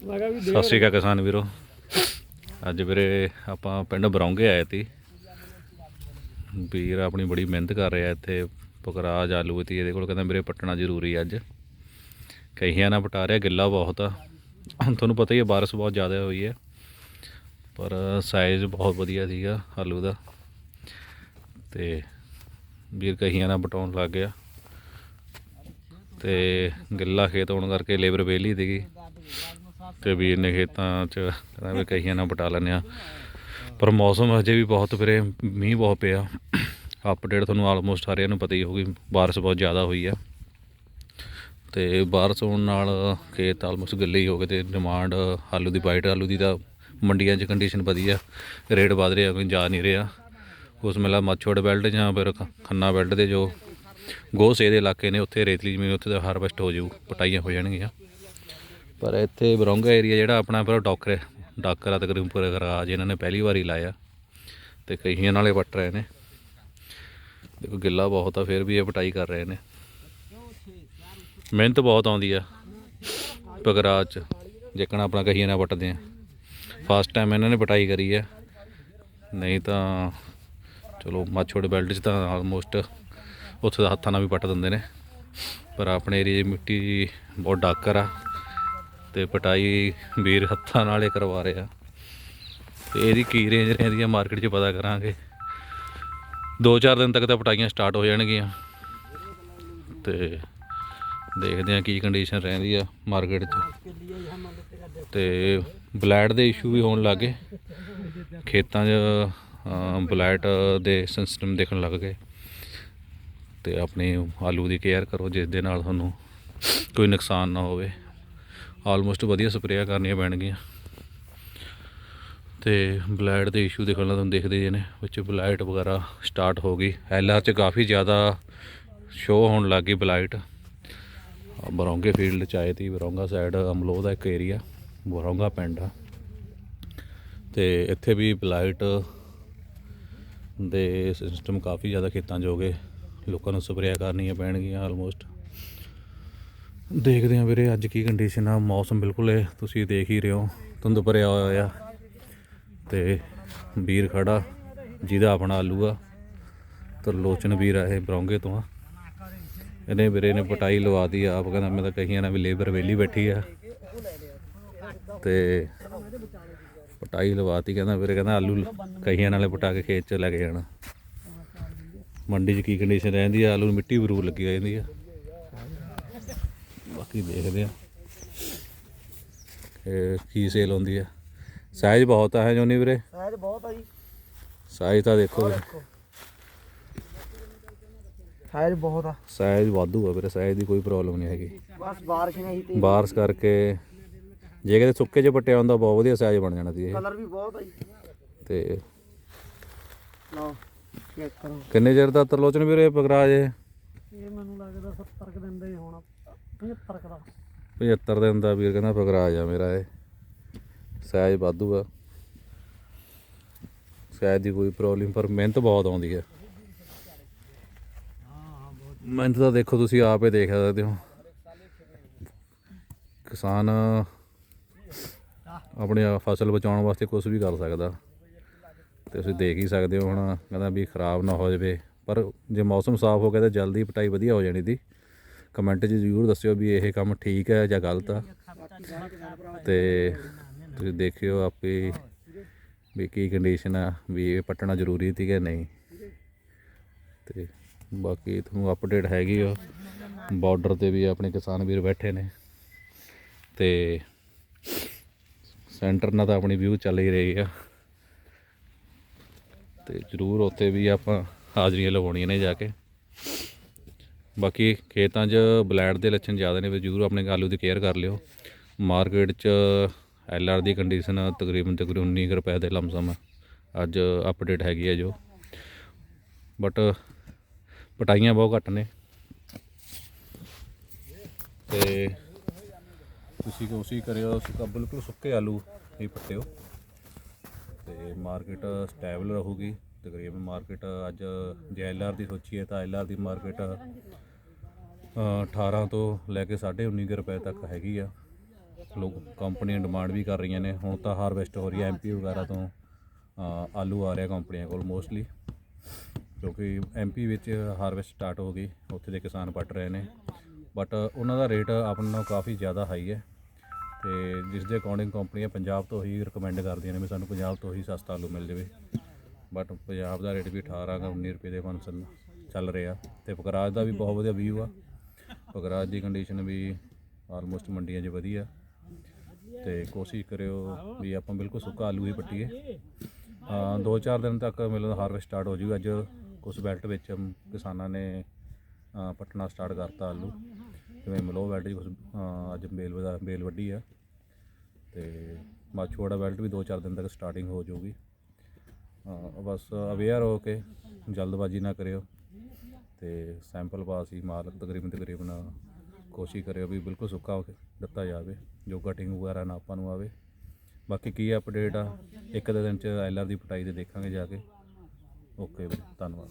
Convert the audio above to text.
ਸਤਿ ਸ਼੍ਰੀ ਅਕਾਲ ਕਿਸਾਨ ਵੀਰੋ। ਅੱਜ ਵੀਰੇ ਆਪਾਂ ਪਿੰਡ ਬਰੌਂਗੇ ਆਏ ਤੀ ਵੀਰ ਆਪਣੀ ਬੜੀ ਮਿਹਨਤ ਕਰ ਰਿਹਾ ਇੱਥੇ ਪਕਰਾਜ ਆਲੂ ਤੀ ਇਹਦੇ ਕੋਲ ਕਹਿੰਦਾ ਵੀਰੇ ਪੱਟਣਾ ਜ਼ਰੂਰੀ ਅੱਜ। ਕਈਆਂ ਨਾਲ ਪਟਾ ਰਿਹਾ ਗਿੱਲਾ ਬਹੁਤ ਆ। ਤੁਹਾਨੂੰ ਪਤਾ ਹੀ ਹੈ ਬਾਰਿਸ਼ ਬਹੁਤ ਜ਼ਿਆਦਾ ਹੋਈ ਹੈ ਪਰ ਸਾਈਜ਼ ਬਹੁਤ ਵਧੀਆ ਸੀਗਾ ਆਲੂ ਦਾ। ਤੇ ਵੀਰ ਕਹੀਆਂ ਨਾਲ ਪਟਾਉਣ ਲੱਗ ਗਿਆ। ਤੇ ਗਿੱਲਾ ਖੇਤ ਹੋਣ ਕਰਕੇ ਲੇਬਰ ਵਿਹਲੀ ਸੀਗੀ। ਤੇ ਵੀਰ ਨੇ ਖੇਤਾਂ 'ਚ ਕਹਿੰਦਾ ਵੀ ਕਹੀਆਂ ਨਾਲ ਪਟਾ ਲੈਂਦੇ ਆ ਪਰ ਮੌਸਮ ਹਜੇ ਵੀ ਬਹੁਤ ਵੀਰੇ, ਮੀਂਹ ਬਹੁਤ ਪਿਆ। ਅਪਡੇਟ ਤੁਹਾਨੂੰ ਆਲਮੋਸਟ ਸਾਰਿਆਂ ਨੂੰ ਪਤਾ ਹੀ ਹੋਊਗੀ, ਬਾਰਿਸ਼ ਬਹੁਤ ਜ਼ਿਆਦਾ ਹੋਈ ਆ। ਤੇ ਬਾਰਿਸ਼ ਹੋਣ ਨਾਲ ਖੇਤ ਆਲਮੋਸਟ ਗਿੱਲੇ ਹੀ ਹੋ ਗਏ ਤੇ ਡਿਮਾਂਡ ਆਲੂ ਦੀ ਵਾਈਟ ਆਲੂ ਦੀ ਤਾਂ ਮੰਡੀਆਂ 'ਚ ਕੰਡੀਸ਼ਨ ਵਧੀਆ ਰੇਟ ਵਧ ਰਿਹਾ, ਕੋਈ ਜਾ ਨਹੀਂ ਰਿਹਾ। ਉਸ ਮੇਲਾ ਮੱਛੋੜ ਬੈਲਟ ਜਾਂ ਫਿਰ ਖੰਨਾ ਬੈਲਟ ਦੇ ਜੋ ਗੋਸੇ ਦੇ ਇਲਾਕੇ ਨੇ, ਉੱਥੇ ਰੇਤਲੀ ਜ਼ਮੀਨ ਉੱਥੇ ਤਾਂ ਹਾਰਵੈਸਟ ਹੋ ਜਾਊ, ਪਟਾਈਆਂ ਹੋ ਜਾਣਗੀਆਂ। ਪਰ ਇੱਥੇ ਬਰੌਂਗਾ ਏਰੀਆ ਜਿਹੜਾ ਆਪਣਾ ਪਰ ਡਾਕਰ ਹੈ, ਡਾਕਰ ਆ ਤਕਰੀਬਨ ਪੂਰੇ ਰਾਜ ਇਹਨਾਂ ਨੇ ਪਹਿਲੀ ਵਾਰੀ ਲਾਇਆ ਤੇ ਕਈਆਂ ਨਾਲੇ ਪੱਟ ਰਹੇ ਨੇ। ਦੇਖੋ ਗਿੱਲਾ ਬਹੁਤ ਆ, ਫਿਰ ਵੀ ਇਹ ਪਟਾਈ ਕਰ ਰਹੇ ਨੇ। ਮਿਹਨਤ ਬਹੁਤ ਆਉਂਦੀ ਆ ਪਗਰਾਜ ਚ ਜੇਕਣ ਆਪਣਾ ਕਹੀਆਂ ਨਾਲ ਪੱਟਦੇ ਆ। ਫਸਟ ਟਾਈਮ ਇਹਨਾਂ ਨੇ ਪਟਾਈ ਕਰੀ ਆ। ਨਹੀਂ ਤਾਂ ਚਲੋ, ਮਾਛੋੜ ਬੈਲਟ 'ਚ ਤਾਂ ਆਲਮੋਸਟ ਉੱਥੇ ਦਾ ਹੱਥਾਂ ਨਾਲ ਵੀ ਪੱਟ ਦਿੰਦੇ ਨੇ। ਪਰ ਆਪਣੇ ਏਰੀਏ 'ਚ ਮਿੱਟੀ ਬਹੁਤ ਡਾਕਰ ਆ। ਤੇ ਪਟਾਈ ਵੀਰ ਹੱਥਾਂ ਨਾਲੇ ਕਰਵਾ ਰਿਹਾ। ਤੇ ਇਹਦੀ ਕੀ ਰੇਂਜ ਰਹਿੰਦੀ ਆ ਮਾਰਕੀਟ 'ਚ ਪਤਾ ਕਰਾਂਗੇ। 2-4 ਦਿਨ ਤੱਕ ਤਾਂ ਪਟਾਈਆਂ ਸਟਾਰਟ ਹੋ ਜਾਣਗੀਆਂ। ਤੇ ਦੇਖਦੇ ਆ ਕੀ ਕੰਡੀਸ਼ਨ ਰਹਿੰਦੀ ਆ ਮਾਰਕੀਟ 'ਚ। ਤੇ ਬਲੈਡ ਦੇ ਇਸ਼ੂ ਵੀ ਹੋਣ ਲੱਗੇ ਖੇਤਾਂ 'ਚ ਬਲੈਟ ਦੇ ਸਿਸਟਮ ਦੇਖਣ ਲੱਗ ਗਏ। ਤੇ ਆਪਣੇ ਆਲੂ ਦੀ ਕੇਅਰ ਕਰੋ, ਜਿਸ ਦੇ ਨਾਲ ਤੁਹਾਨੂੰ ਕੋਈ ਨੁਕਸਾਨ ਨਾ ਹੋਵੇ। ਆਲਮੋਸਟ ਵਧੀਆ ਸਪਰੇਅ ਕਰਨੀਆਂ ਪੈਣਗੀਆਂ। ਤੇ ਬਲੈਡ ਦੇ ਇਸ਼ੂ ਦੇਖਣ ਨਾਲ ਤੁਹਾਨੂੰ ਦੇਖਦੇ ਜੇ ਨੇ, ਵਿੱਚ ਬਲਾਈਟ ਵਗੈਰਾ ਸਟਾਰਟ ਹੋ ਗਈ। ਐਲਆਰ ਚ ਕਾਫੀ ਜ਼ਿਆਦਾ ਸ਼ੋ ਹੋਣ ਲੱਗ ਗਈ ਬਲਾਈਟ ਬਰੌਂਗੇ ਫੀਲਡ ਚ ਆਏ ਤੀ ਬਰੌਂਗਾ ਸਾਈਡ ਅਮਲੋ ਦਾ ਇੱਕ ਏਰੀਆ ਬਰੌਂਗਾ ਪਿੰਡ। ਆ ਤੇ ਇੱਥੇ ਵੀ ਬਲਾਈਟ ਦੇ ਸਿਸਟਮ ਕਾਫੀ ਜ਼ਿਆਦਾ ਖੇਤਾਂ 'ਚ ਹੋ ਗਏ। ਲੋਕਾਂ ਨੂੰ ਸਪਰੇਅ ਕਰਨੀਆਂ ਪੈਣਗੀਆਂ ਆਲਮੋਸਟ ਦੇਖਦੇ ਹਾਂ ਵੀਰੇ ਅੱਜ ਕੀ ਕੰਡੀਸ਼ਨ ਆ, ਮੌਸਮ ਬਿਲਕੁਲ ਹੈ ਤੁਸੀਂ ਦੇਖ ਹੀ ਰਹੇ ਹੋ, ਧੁੰਦ ਭਰਿਆ ਹੋਇਆ ਆ। ਤੇ ਵੀਰ ਖੜਾ, ਜਿਹਦਾ ਆਪਣਾ ਆਲੂ ਆ ਤਰਲੋਚਨ ਵੀਰ ਆ ਇਹ ਬਰੌਂਗੇ ਤੋਂ ਆ। ਇਹਨੇ ਵੀਰੇ ਨੇ ਪਟਾਈ ਲਵਾ ਲਵਾਤੀ ਆਪ ਕਹਿੰਦਾ ਮੈਂ ਤਾਂ ਕਹੀਆਂ ਨਾ ਵੀ ਲੇਬਰ ਵੇਲੀ ਬੈਠੀ ਆ। ਤੇ ਪਟਾਈ ਲਵਾਤੀ ਕਹਿੰਦਾ ਵੀਰੇ, ਕਹਿੰਦਾ ਆਲੂ ਕਹੀਆਂ ਨਾਲੇ ਪਟਾ ਕੇ ਖੇਤ ਚ ਲੈ ਕੇ ਜਾਣਾ। ਮੰਡੀ 'ਚ ਕੀ ਕੰਡੀਸ਼ਨ ਰਹਿੰਦੀ ਆ, ਆਲੂ ਨੂੰ ਮਿੱਟੀ ਬਰੂਰ ਲੱਗੀ ਜਾਂਦੀ ਆ। ਬਾਕੀ ਦੇਖਦੇ ਆ। ਕੀ ਸੇਲ ਹੁੰਦੀ ਆ? ਸਾਈਜ਼ ਬਹੁਤ ਆ ਹੈ ਜੋਨੀ ਵੀਰੇ? ਸਾਇਦ ਬਹੁਤ ਆ ਜੀ। ਸਾਈਜ਼ ਤਾਂ ਦੇਖੋ ਸਾਇਦ ਬਹੁਤ ਆ। ਸਾਈਜ਼ ਵਾਧੂ ਆ ਵੀਰੇ ਸਾਈਜ਼ ਦੀ ਕੋਈ ਪ੍ਰੋਬਲਮ ਨਹੀਂ ਹੈਗੀ। ਬਸ ਬਾਰਿਸ਼ ਨਹੀਂ ਤੇ ਬਾਰਸ ਕਰਕੇ ਜੇ ਕਿਤੇ ਸੁੱਕੇ 'ਚ ਪੱਟਿਆ ਹੁੰਦਾ ਬਹੁਤ ਵਧੀਆ ਸਾਈਜ਼ ਬਣ ਜਾਣਾ ਸੀ ਇਹ। ਕਲਰ ਵੀ ਬਹੁਤ ਆ ਜੀ। ਤੇ ਲਓ ਚੈੱਕ ਕਰੋ। ਕਿੰਨੇ ਚਿਰ ਦਾ ਤਰਲੋਚਨ ਵੀਰੇ ਪਗਰਾਜ ਇਹ ਇਹ ਮੈਨੂੰ ਲੱਗਦਾ 70 ਕੁ ਦਿਨ ਦਾ ਹੀ ਹੋਣਾ। 75 ਕੁ 75 ਦਿਨ ਦਾ ਵੀਰ ਕਹਿੰਦਾ ਪਗਰਾਜ ਆ ਮੇਰਾ ਇਹ। ਸਾਈਜ਼ ਵਾਧੂਗਾ ਆ। ਸਾਈਜ਼ ਦੀ ਕੋਈ ਪ੍ਰੋਬਲਮ ਪਰ ਮਿਹਨਤ ਬਹੁਤ ਆਉਂਦੀ ਹੈ ਮਿਹਨਤ ਤਾਂ ਦੇਖੋ ਤੁਸੀਂ ਆਪ ਹੀ ਦੇਖ ਸਕਦੇ ਹੋ। ਕਿਸਾਨ ਆਪਣੀ ਫਸਲ ਬਚਾਉਣ ਵਾਸਤੇ ਕੁਝ ਵੀ ਕਰ ਸਕਦਾ। ਤੇ ਤੁਸੀਂ ਦੇਖ ਹੀ ਸਕਦੇ ਹੋ ਹੁਣ, ਕਹਿੰਦਾ ਵੀ ਖਰਾਬ ਨਾ ਹੋ ਜਾਵੇ। ਪਰ ਜੇ ਮੌਸਮ ਸਾਫ਼ ਹੋ ਗਿਆ ਤਾਂ ਜਲਦੀ ਪਟਾਈ ਵਧੀਆ ਹੋ ਜਾਣੀ ਦੀ। ਕਮੈਂਟ 'ਚ ਜ਼ਰੂਰ ਦੱਸਿਓ ਵੀ ਇਹ ਕੰਮ ਠੀਕ ਹੈ ਜਾਂ ਗਲਤ ਆ। ਤੇ ਤੁਸੀਂ ਦੇਖਿਓ ਆਪੇ ਵੀ ਕੀ ਕੰਡੀਸ਼ਨ ਆ, ਵੀ ਇਹ ਪੱਟਣਾ ਜ਼ਰੂਰੀ ਸੀ ਕਿ ਨਹੀਂ। ਤੇ ਬਾਕੀ ਤੁਹਾਨੂੰ ਅਪਡੇਟ ਹੈਗੀ ਆ। ਬਾਰਡਰ ਤੇ ਵੀ ਆਪਣੇ ਕਿਸਾਨ ਵੀਰ ਬੈਠੇ ਨੇ। ਤੇ ਸੈਂਟਰ ਨਾਲ ਤਾਂ ਆਪਣੀ ਵਿਊ ਚੱਲ ਹੀ ਰਹੀ ਆ। ਤੇ ਜ਼ਰੂਰ ਉੱਥੇ ਵੀ ਆਪਾਂ ਹਾਜ਼ਰੀਆਂ ਲਵਾਉਣੀਆਂ ਨੇ ਜਾ ਕੇ। ਬਾਕੀ ਖੇਤਾਂ 'ਚ ਬਲੈਡ ਦੇ ਲੱਛਣ ਜ਼ਿਆਦਾ ਨੇ ਵੀ ਜ਼ਰੂਰ ਆਪਣੇ ਆਲੂ ਦੀ ਕੇਅਰ ਕਰ ਲਿਓ। ਮਾਰਕੀਟ 'ਚ ਐਲ ਆਰ ਦੀ ਕੰਡੀਸ਼ਨ ਤਕਰੀਬਨ ਤਕਰੀਬਨ 19 ਕੁ ਰੁਪਏ ਦੇ ਲਮਸਮ ਅੱਜ ਅਪਡੇਟ ਹੈਗੀ ਹੈ ਜੋ। ਬਟ ਪਟਾਈਆਂ ਬਹੁਤ ਘੱਟ ਨੇ। ਤੇ ਤੁਸੀਂ ਕੋਸ਼ਿਸ਼ ਕਰਿਓ ਸੁੱਕਾ ਬਿਲਕੁਲ ਸੁੱਕੇ ਆਲੂ ਹੀ ਪੱਟਿਓ ਤੇ ਮਾਰਕੀਟ ਸਟੇਬਲ ਰਹੂਗੀ। ਤਕਰੀਬਨ ਮਾਰਕੀਟ ਅੱਜ ਜੇ ਐਲਆਰ ਦੀ ਸੋਚੀਏ ਤਾਂ ਐਲਆਰ ਦੀ ਮਾਰਕੀਟ 18 ਤੋਂ ਲੈ ਕੇ 19.5 ਰੁਪਏ ਤੱਕ ਹੈਗੀ ਆ। ਲੋਕ ਕੰਪਨੀਆਂ ਡਿਮਾਂਡ ਵੀ ਕਰ ਰਹੀਆਂ ਨੇ। ਹੁਣ ਤਾਂ ਹਾਰਵੈਸਟ ਹੋ ਰਹੀ ਹੈ ਐਮਪੀ ਵਗੈਰਾ ਤੋਂ ਆਲੂ ਆ ਰਿਹਾ ਕੰਪਨੀਆਂ ਕੋਲ ਮੋਸਟਲੀ। ਕਿਉਂਕਿ ਐਮਪੀ ਵਿੱਚ ਹਾਰਵੈਸਟ ਸਟਾਰਟ ਹੋ ਗਈ, ਉੱਥੇ ਦੇ ਕਿਸਾਨ ਪੱਟ ਰਹੇ ਨੇ। ਬਟ ਉਹਨਾਂ ਦਾ ਰੇਟ ਆਪਣੇ ਨਾਲੋਂ ਕਾਫੀ ਜ਼ਿਆਦਾ ਹਾਈ ਹੈ। ਤੇ ਜਿਸ ਦੇ ਅਕੋਰਡਿੰਗ ਕੰਪਨੀਆਂ ਪੰਜਾਬ ਤੋਂ ਹੀ ਰეკਮੈਂਡ ਕਰਦੀਆਂ ਨੇ ਵੀ ਸਾਨੂੰ ਪੰਜਾਬ ਤੋਂ ਹੀ ਸਸਤਾ ਆਲੂ ਮਿਲ ਜਾਵੇ। ਬਟ ਪੰਜਾਬ ਦਾ ਰੇਟ ਵੀ 18 ਕੁ 19 ਰੁਪਏ ਦੇ ਮਨਸਨ ਚੱਲ ਰਿਹਾ। ਤੇ ਪਕਰਾਜ ਦਾ ਵੀ ਬਹੁਤ ਵਧੀਆ ਵਿਊ ਆ। ਪਕਰਾਜ ਦੀ ਕੰਡੀਸ਼ਨ ਵੀ ਆਲਮੋਸਟ ਮੰਡੀਆਂ 'ਚ ਵਧੀਆ। ਤੇ ਕੋਸ਼ਿਸ਼ ਕਰਿਓ ਵੀ ਆਪਾਂ ਬਿਲਕੁਲ ਸੁੱਕਾ ਆਲੂ ਹੀ ਪੱਟੀਏ। ਅ, ਦੋ ਚਾਰ ਦਿਨ ਤੱਕ ਮਿਲਦਾ ਹਾਰਵੈਸਟ ਸਟਾਰਟ ਹੋ ਜੂਗਾ ਅੱਜ ਕੁਝ ਬੈਲਟ ਵਿੱਚ ਕਿਸਾਨਾਂ ਨੇ ਅ, ਪੱਟਣਾ ਸਟਾਰਟ ਕਰਤਾ ਆਲੂ। ਜਿਵੇਂ ਮਲੋ ਬੈਲਟ 'ਚ ਕੁਛ, ਅੱਜ ਬੇਲ ਵਧਾ ਬੇਲ ਵੱਡੀ ਆ। ਤੇ ਮਾਛੋੜਾ ਬੈਲਟ ਵੀ ਦੋ ਚਾਰ ਦਿਨ ਤੱਕ ਸਟਾਰਟਿੰਗ ਹੋ ਜਾਊਗੀ ਅ, ਬਸ ਅਵੇਅਰ ਹੋ ਕੇ ਜਲਦਬਾਜ਼ੀ ਨਾ ਕਰਿਓ ਤੇ ਸੈਂਪਲ ਪਾਸ ਹੀ ਮਾਲਕ ਤਕਰੀਬਨ ਤਕਰੀਬਨ ਕੋਸ਼ਿਸ਼ ਕਰਿਓ ਵੀ ਬਿਲਕੁਲ ਸੁੱਕਾ ਹੋ ਕੇ ਦਿੱਤਾ ਜਾਵੇ ਜੋ ਕਟਿੰਗ ਵਗੈਰਾ ਨਾ ਆਪਾਂ ਨੂੰ ਆਵੇ। ਬਾਕੀ ਕੀ ਅਪਡੇਟ ਆ ਇੱਕ ਦੋ ਦਿਨ ਚ ਐਲਆਰ ਦੀ ਪਟਾਈ 'ਤੇ ਦੇਖਾਂਗੇ ਜਾ ਕੇ। ਓਕੇ ਧੰਨਵਾਦ।